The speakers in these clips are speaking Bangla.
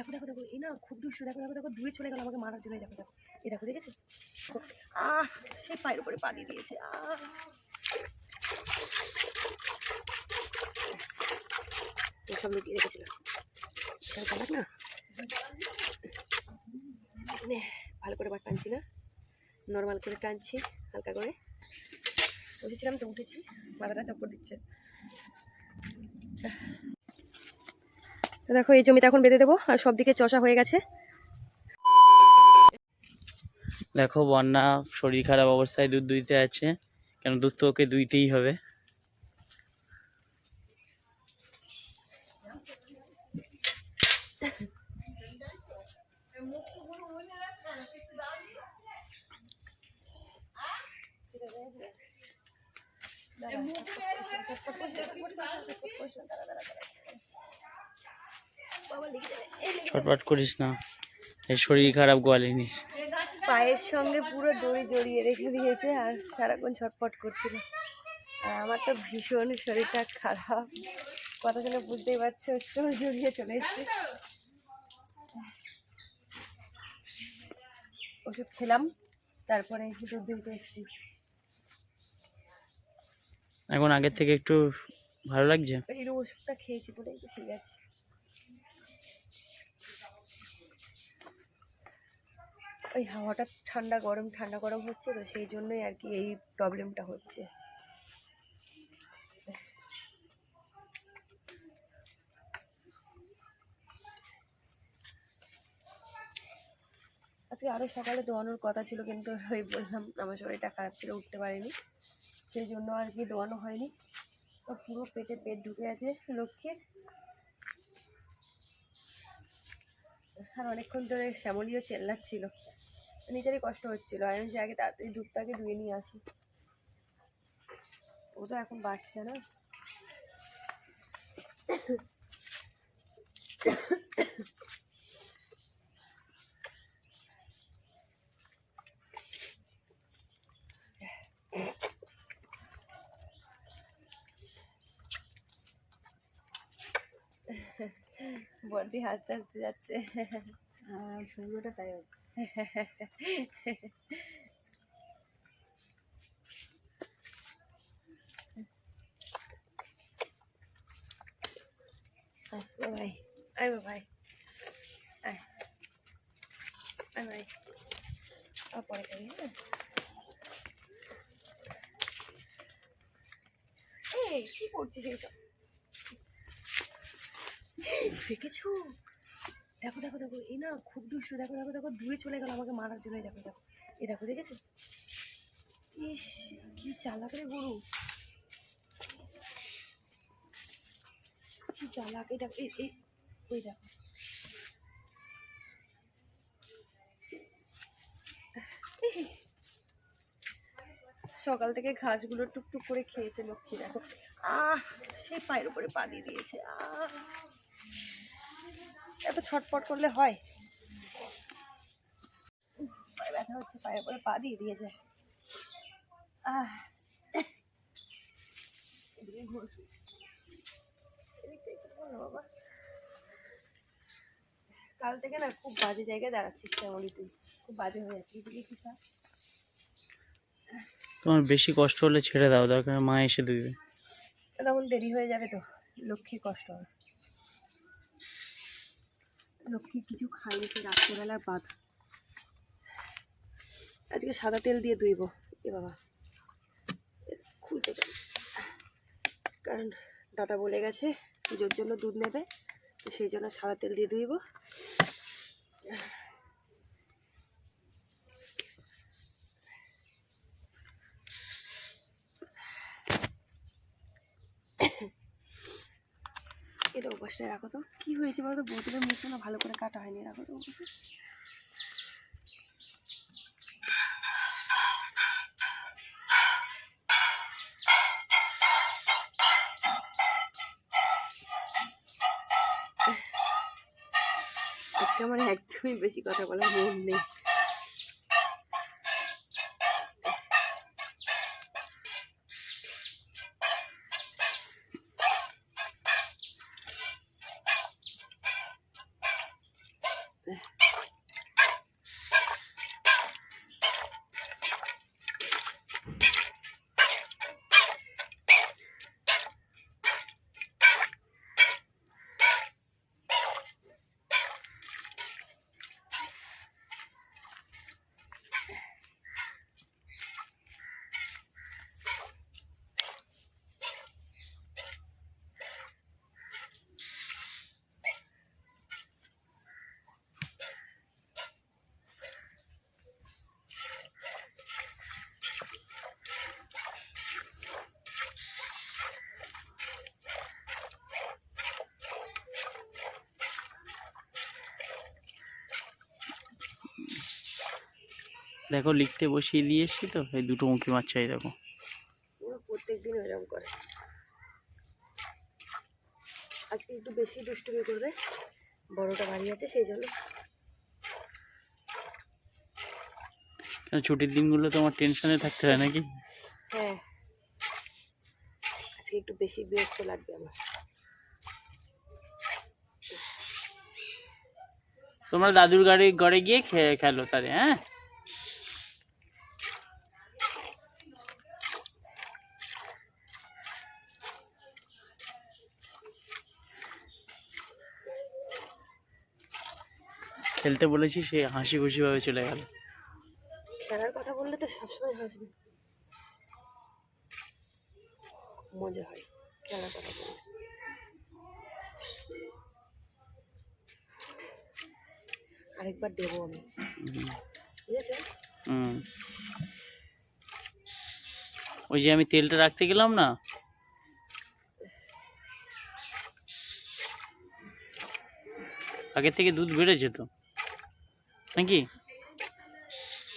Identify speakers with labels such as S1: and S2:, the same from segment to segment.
S1: দেখো দেখো দেখো, এই না খুব দুষ্টু, দেখো দেখো দেখো, দূরে চলে গেল আমাকে মারার জন্য দেখো দেখো, এই দেখো দেখেছ আহ, সে পায়ের উপরে পা দিয়ে দিয়েছে, আহ। সব লুকিয়ে রেখেছিলাম না। ভালো করে বার টানছি না। নর্মাল করে টানছি, হালকা করে। বসেছিলাম তো, উঠেছি। মাথাটা চক্কর দিচ্ছে। দেখো, এই জমিতে এখন বেঁধে দেবো, আর সব দিকে চষা হয়ে গেছে।
S2: দেখো, বন্যা শরীর খারাপ অবস্থায় দুধ দুইতে আছে। কেন, দুধ তো ওকে দুইতেই হবে ছটপট করিস না। এই শরীর খারাপ গোয়ালিনিস
S1: পায়ের সঙ্গে পুরো দড়ি জড়িয়ে রেখে দিয়েছে আর সারাক্ষণ ছটফট করছিল। আর আমার তো ভীষণ শরীরটা খারাপ। কথা শুনে বুঝতেই পারছ চোখ জড়িয়ে চলে এসছে। ওষুধ খেলাম তারপরে দুধ দিতে এসেছি।
S2: এখন আগের থেকে একটু ভালো লাগছে?
S1: এই ওষুধটা খেয়েছি বলে ঠিক আছে। ওই হাওয়াটা ঠান্ডা গরম ঠান্ডা গরম হচ্ছে তো সেই জন্যই আর কি এই প্রবলেমটা হচ্ছে। আজকে আরও সকালে দোয়ানোর কথা ছিল কিন্তু ওই বললাম আমার শরীরটা খারাপ ছিল, উঠতে পারিনি। সেই জন্য আর কি দোয়ানো হয়নি। তো পুরো পেটে পেট ঢুকে আছে লক্ষ্মীর। আর অনেকক্ষণ ধরে শ্যামলিও চেল্লাচ্ছিল। নিজেরই কষ্ট হচ্ছিল। আমি যে আগে তাড়াতাড়ি দুধটাকে ধুয়ে নিয়ে আসি। ও তো এখন বাচ্চা না। বর্দি হাসতে হাসতে যাচ্ছে। সৌন্দর্যটা তাই বাবাই আয় বাবাই আয় আয় বাবাই আর পরে খাবি হ্যাঁ এই কি করছিস এইসব দেখেছ দেখো দেখো দেখো, এই না খুব দুষ্টু, দেখো দেখো দেখো, দূরে চলে গেল আমাকে মারার জন্য দেখো দেখো এ দেখো, দেখেছ? ইস, কি চালাক রে গরু। কি চালাক দেখো, এই ওই দেখো। সকাল থেকে ঘাসগুলো টুকটুক করে খেয়েছে লক্ষ্মী, দেখো। আহ সেই পায়ের উপরে পা দিয়ে দিয়েছে, আহ। এত ছটপট করলে হয়? পায়ে ব্যথা হচ্ছে পায়ের উপরে পা দিয়ে দিয়েছে। আহ। বাবা। কাল থেকে না খুব বাজে জায়গায় দাঁড়াচ্ছিস শ্যামলি তুই? খুব বাজে হয়ে যাচ্ছে। এদিকে কি
S2: তোমার বেশি কষ্ট হলে ছেড়ে দাও দরকার মা এসে দিবে
S1: তখন দেরি হয়ে যাবে তো লক্ষ্মীর কষ্ট। হবে লক্ষ্মী কিছু খাইনি সে রাত্রেবেলার বাদ আজকে সাদা তেল দিয়ে ধুইব। এ বাবা খুলতে পারি কারণ দাদা বলে গেছে, পুজোর জন্য দুধ নেবে, তো সেই জন্য সাদা তেল দিয়ে ধুইব। এটা অবশ্যই রাখো তো। কি হয়েছে বলো তো বোতলের মুখটা না ভালো করে কাটা হয়নি, রাখো তো অবশ্যই আজকে আমার একদমই বেশি কথা বলার মন নেই। there.
S2: দেখো লিখতে বসিয়ে দিয়ে এসছি তো এই দুটো মুখি মাছ চাই দেখো।
S1: পুরো প্রত্যেক দিন এরকম করে। আজকে একটু বেশি দুষ্টুমি করবে বড়টা বাড়ি আছে সেই জন্য।
S2: কেন ছুটির দিনগুলো তোমার টেনশনে থাকতে হয় নাকি?
S1: হ্যাঁ। আজকে একটু বেশি বিরক্ত লাগবে আমার।
S2: তোমরা দাদুর গাড়ি ঘরে গিয়ে খেলো তাহলে হ্যাঁ? খেলতে বলেছি সে হাসি খুশি ভাবে চলে গেল।
S1: খেলার কথা বললে তো সবসময় হাসবে। মজা হয় খেলার কথা বললে। আরেকবার দেবো আমি।
S2: হুম। ওই যে আমি তেলটা রাখতে গেলাম না? আগের থেকে দুধ বেড়েছে তো? নাকি?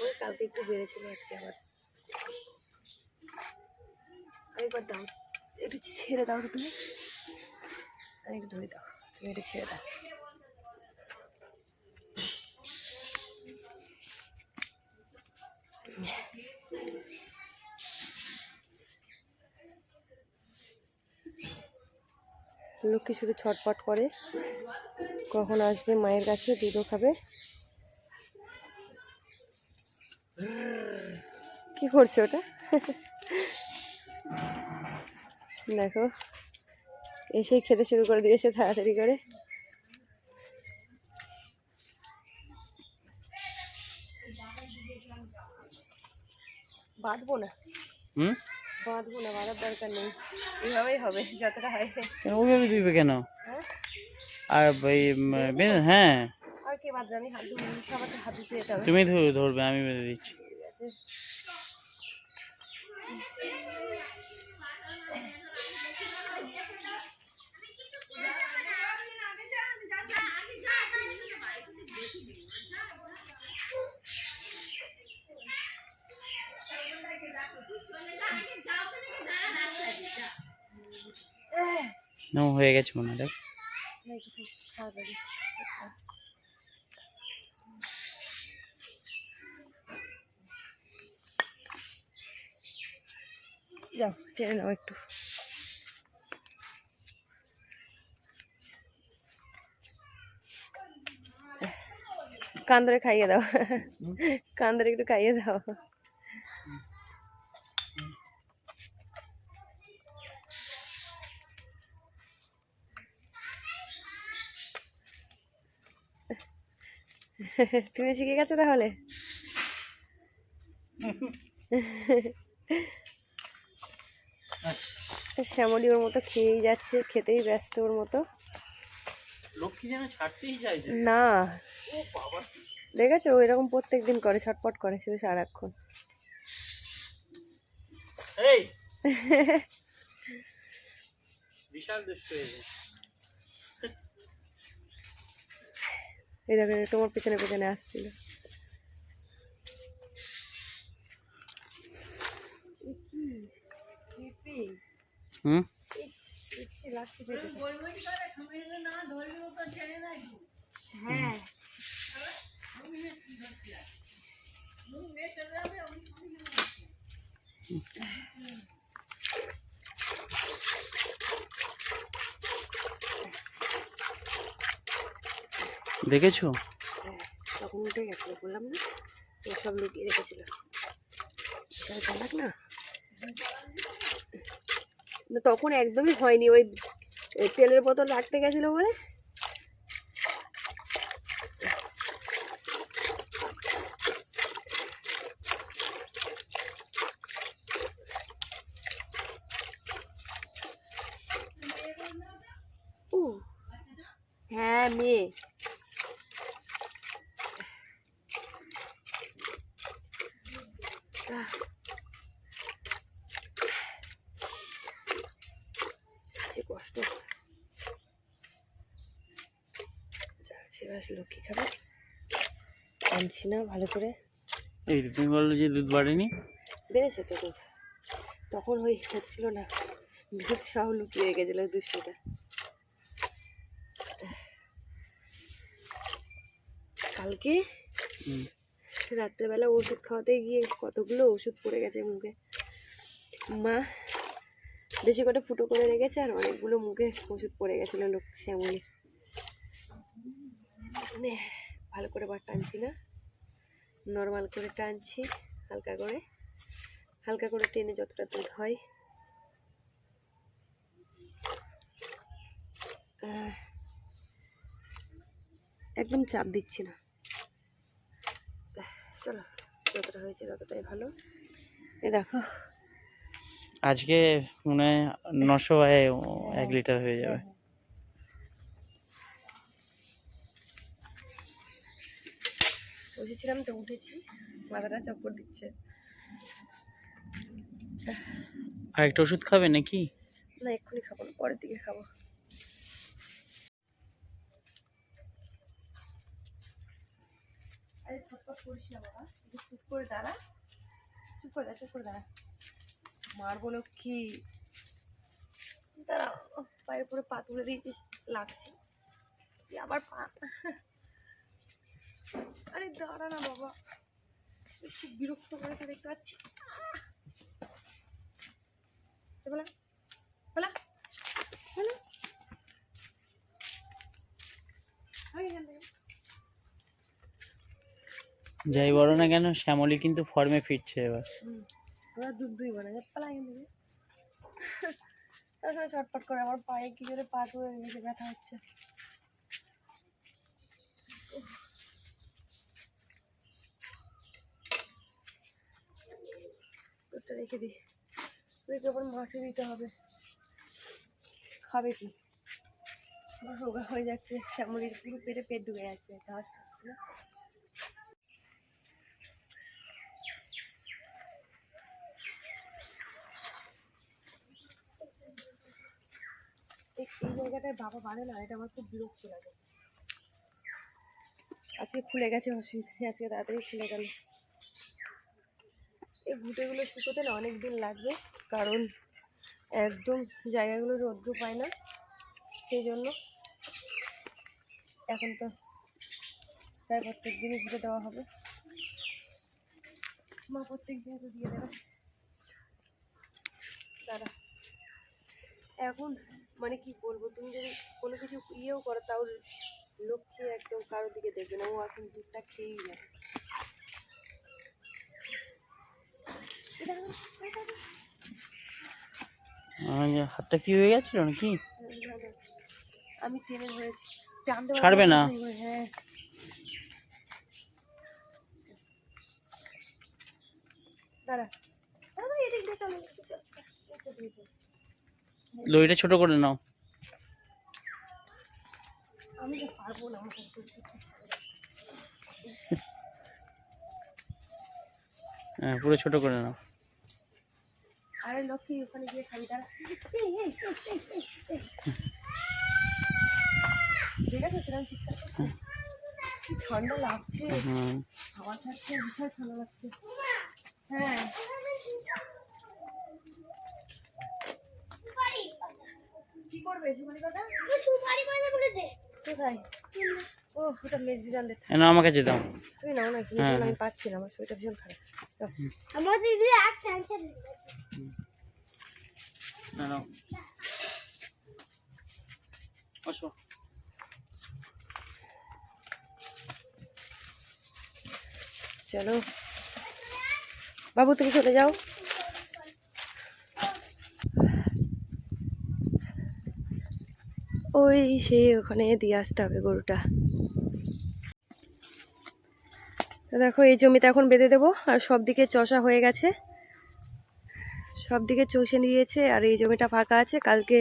S1: ওই কালকে একটু বেড়েছিল আজকে আবার। দাও। একটু ছেড়ে দাও তুমি। ধরে দাও। তুমি একটু ছেড়ে দাও। লক্ষ্মী শুধু ছটপট করে। কখন আসবে মায়ের কাছে দুধও খাবে। কি করছে ওটা? দেখো এসে খেতে শুরু করে দিয়েছে তাড়াতাড়ি করে। বাঁধবো না।
S2: হুম?
S1: বাঁধবো না বাঁধার দরকার নেই। এইভাবেই হবে যতটা হয়।
S2: কেন ওইভাবে দিবে কেন?
S1: হ্যাঁ?
S2: আর হ্যাঁ।
S1: আর আমি হাত ধুয়ে সবার হাত ধুতে যেতে হবে।
S2: তুমি ধরে ধরবে আমি বেঁধে দিচ্ছি। হয়ে গেছে মনে হয় দেখ
S1: না, একটু তাড়াতাড়ি। যাও টেনে নাও একটু। কান ধরে খাইয়ে দাও। কান ধরে একটু খাইয়ে দাও। তুমি শিখে গেছো তাহলে? শ্যামলি ওর মতো খেয়েই যাচ্ছে খেতেই ব্যস্ত ওর মতো।
S2: লক্ষ্মী যেন ছাড়তেই চাইছে।
S1: না।
S2: ও বাবা
S1: দেখেছ? ও এরকম প্রত্যেক দিন করে ছটপট করে শুধু সারাক্ষণ। দেখো এই তোমার পেছনে পেছনে আসছিল।
S2: হুম? দেখেছ?
S1: তখন উঠে গেছিল বললাম না সব লুকিয়ে রেখেছিল না তখন একদমই হয়নি ওই তেলের বোতল রাখতে গেছিল বলে হ্যাঁ মেয়ে। যে কষ্ট যাচ্ছে লক্ষ্মী খাবে। আনছি না ভালো করে।
S2: এই তো তুমি বলল যে দুধ বাড়েনি?
S1: বেড়েছে তো দুধ। তখন ওই হচ্ছিল না দুধ সব লুকিয়ে গেছিল দুশোটা কালকে। রাত্রেবেলা ওষুধ খাওয়াতে গিয়ে কতগুলো ওষুধ পড়ে গেছে মুখে। মা বেশি করে ফুটো করে রেখেছে আর অনেকগুলো মুখে ওষুধ পড়ে গেছিল লোক শ্যামলির। নে, ভালো করে বার টানছি না। নর্মাল করে টানছি হালকা করে। হালকা করে টেনে যতটা দুধ হয়। একদম চাপ দিচ্ছি না। চলো যতটা হয়েছে ততটাই ভালো। এ দেখো।
S2: আজকে মনে হয় নশো হয় এক লিটার হয়ে যাবে।
S1: বসেছিলাম তো উঠেছি। মাথাটা চক্কর দিচ্ছে।
S2: আর একটা ওষুধ খাবে নাকি?
S1: না এক্ষুনি খাব না পরের দিকে খাব। আরে ছটপট করিস না বাবা। একটু চুপ করে দাঁড়া। চুপ করে দাঁড়া চুপ করে দাঁড়া। কি পায়ের পা তুলে দিয়েছিস লাগছে। আবার পা আরে দাঁড়া না বাবা। একটু বিরক্ত করে তো দেখতে পাচ্ছি। বলা বলা বলা।
S2: যাই বলো না কেন শ্যামলি কিন্তু ফর্মে ফিরছে এবার।
S1: ওরা দুধ দুই বানা যায় পালা এখান থেকে। তার সঙ্গে চটপট করে আমার পায়ে কি করে পা তুলে রেখেছে ব্যথা হচ্ছে। রেখে দিই। রেখে আবার মাঠে দিতে হবে। খাবে কি? রোগা হয়ে যাচ্ছে, শ্যামলির পুরো পেটে পেট ঢুকে যাচ্ছে ঘাস খাচ্ছে না। এই জায়গাটায় বাবা বাঁধে না, এটা আমার খুব বিরক্ত লাগে। আজকে খুলে গেছে অসুবিধা আজকে তাড়াতাড়ি খুলে গেল। এই ঘুঁটেগুলো শুকোতে না অনেক দিন লাগবে, কারণ একদম জায়গাগুলো রৌদ্র পায় না, সেই জন্য এখন তো প্রায় প্রত্যেক দিনই ঘুরে দেওয়া হবে। মা, প্রত্যেক দিন তো দিয়ে দেবে। দাঁড়া। এখন মানে কি বলব, তুমি যদি কোনো কিছু ইয়েও করো, তাও লক্ষ্মী একদম কারোর দিকে দেখবে না, ও এখন দুধটা খেয়েই যাবে এটা দেখো, এটা দেখো।
S2: আমার যে হাতটা কি হয়ে গেছিল নাকি?
S1: আমি টেনে ধরেছি।
S2: ছাড়বে না?
S1: হ্যাঁ
S2: ছোট করে নাও।
S1: আমি তো পারব না
S2: হ্যাঁ পুরো ছোট করে নাও।
S1: আরে লক্ষ্মী ওখানে গিয়ে খাবি দাঁড়া। ঠিক আছে কিরম চিৎকার করছে। কি ঠান্ডা লাগছে। হাওয়া ছাড়ছে বিশাল ঠান্ডা লাগছে। হ্যাঁ। কি করবে সুপারি কাকা কোথায়? ও ওটা
S2: না আমার কাছে দাও।
S1: তুমি নাও না কি
S2: হ্যাঁ,
S1: আমি। পাচ্ছি না আমার শরীরটা ভীষণ খারাপ।
S2: না
S1: চলো। বাবু, তুমি চলে যাও। ওই সেই ওখানে দিয়ে আসতে হবে গরুটা। দেখো, এই জমিতে এখন বেঁধে দেবো, আর সব দিকে চষা হয়ে গেছে। সব দিকে চষে নিয়েছে আর এই জমিটা ফাঁকা আছে। কালকে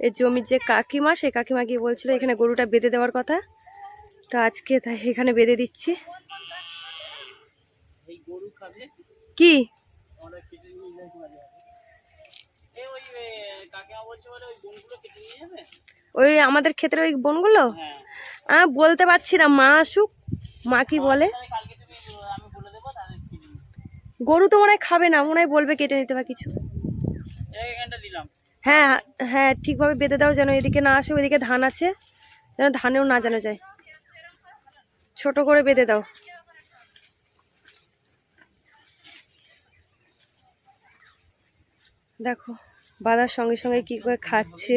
S1: এই জমির যে কাকিমা সেই কাকিমা গিয়ে বলছিল এখানে গরুটা বেঁধে দেওয়ার কথা। তো আজকে তাই এখানে বেঁধে দিচ্ছি। কি?
S2: ওই
S1: আমাদের ক্ষেত্রে ওই বনগুলো?
S2: হ্যাঁ।
S1: বলতে পারছি না মা আসুক মা কি বলে
S2: তাহলে কালকে তুমি আহ, আমি বলে দেবো তাদের কেটে নিয়ে
S1: গরু তো মনে হয় খাবে না মনে হয় বলবে কেটে নিতে বা কিছু। হ্যাঁ হ্যাঁ ঠিকভাবে বেঁধে দাও যেন এদিকে না আসে ওইদিকে ধান আছে যেন ধানেও না জানা যায়। ছোট করে বেঁধে দাও। দেখো বাঁধার সঙ্গে সঙ্গে কি করে খাচ্ছে।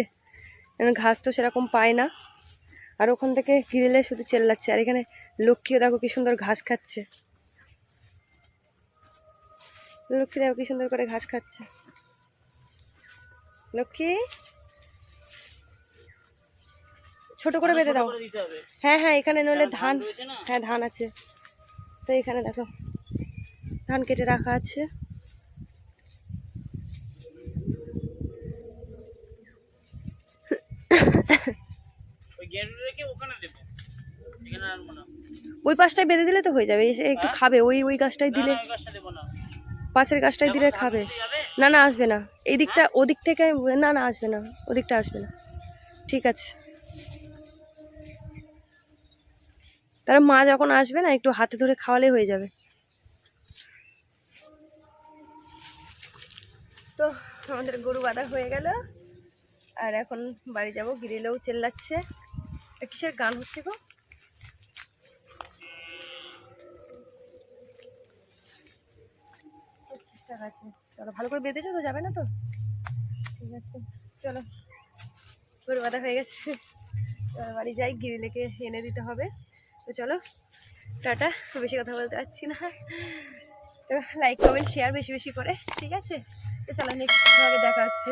S1: কারণ ঘাস তো সেরকম পায় না। আর ওখান থেকে ফিরেলে শুধু চেল্লাচ্ছে। আর এখানে লক্ষ্মীও দেখো কি সুন্দর ঘাস খাচ্ছে। লক্ষ্মী দেখো কি সুন্দর করে ঘাস খাচ্ছে। লক্ষ্মী? ছোট করে বেঁধে দাও। হ্যাঁ হ্যাঁ এখানে নইলে ধান হ্যাঁ ধান আছে। তো এখানে দেখো ধান কেটে রাখা আছে।
S2: ওই
S1: পাশটায় বেঁধে দিলে তো হয়ে যাবে এসে একটু খাবে ওই ওই গাছটায়
S2: না,
S1: দিলে। পাশের গাছটাই দিলে খাবে। না না আসবে না। এই দিকটা ওদিক থেকে আমি- না না আসবে না। ওদিকটা আসবে না। ঠিক আছে। তার মা যখন আসবে না একটু হাতে ধরে খাওয়ালে হয়ে যাবে। তো আমাদের গরু বাঁধা হয়ে গেল। আর এখন বাড়ি যাব গিরিলেও চেল্লাচ্ছে। কিসের গান হচ্ছে গো? ঠিকঠাক আছে। চলো, ভালো করে বেঁধেছো তো? যাবে না তো? ঠিক আছে। চলো, গরু বাঁধা হয়ে গেছে। বাড়ি যাই, গিরিলেকে এনে দিতে হবে। তো চলো, টাটা। বেশি কথা বলতে পারছি না। লাইক, কমেন্ট, শেয়ার বেশি বেশি করে, ঠিক আছে? তো চলো নেক্সট দেখা হচ্ছে।